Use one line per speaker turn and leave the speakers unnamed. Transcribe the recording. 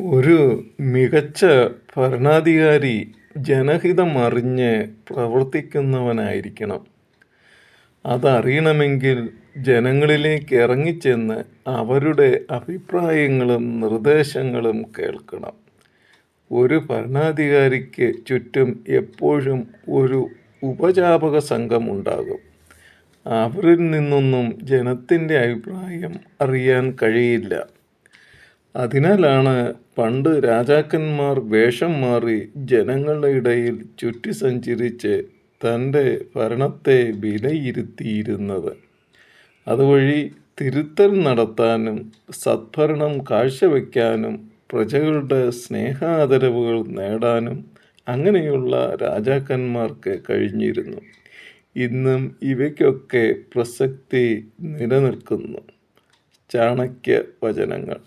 ഒരു മികച്ച ഭരണാധികാരി ജനഹിതം ജനഹിതമറിഞ്ഞ് പ്രവർത്തിക്കുന്നവനായിരിക്കണം. അതറിയണമെങ്കിൽ ജനങ്ങളിലേക്ക് ഇറങ്ങിച്ചെന്ന് അവരുടെ അഭിപ്രായങ്ങളും നിർദ്ദേശങ്ങളും കേൾക്കണം. ഒരു ഭരണാധികാരിക്ക് ചുറ്റും എപ്പോഴും ഒരു ഉപജാപക സംഘം ഉണ്ടാകും. അവരിൽ നിന്നൊന്നും ജനത്തിന്റെ അഭിപ്രായം അറിയാൻ കഴിയില്ല. അതിനാലാണ് പണ്ട് രാജാക്കന്മാർ വേഷം മാറി ജനങ്ങളുടെ ഇടയിൽ ചുറ്റി സഞ്ചരിച്ച് തന്റെ ഭരണത്തെ വിലയിരുത്തിയിരുന്നത്. അതുവഴി തിരുത്തൽ നടത്താനും സദ്ഭരണം കാഴ്ചവെക്കാനും പ്രജകളുടെ സ്നേഹാദരവുകൾ നേടാനും അങ്ങനെയുള്ള രാജാക്കന്മാർക്ക് കഴിഞ്ഞിരുന്നു. ഇന്നും ഇവയ്ക്കൊക്കെ പ്രസക്തി നിലനിൽക്കുന്നു. ചാണക്യവചനങ്ങൾ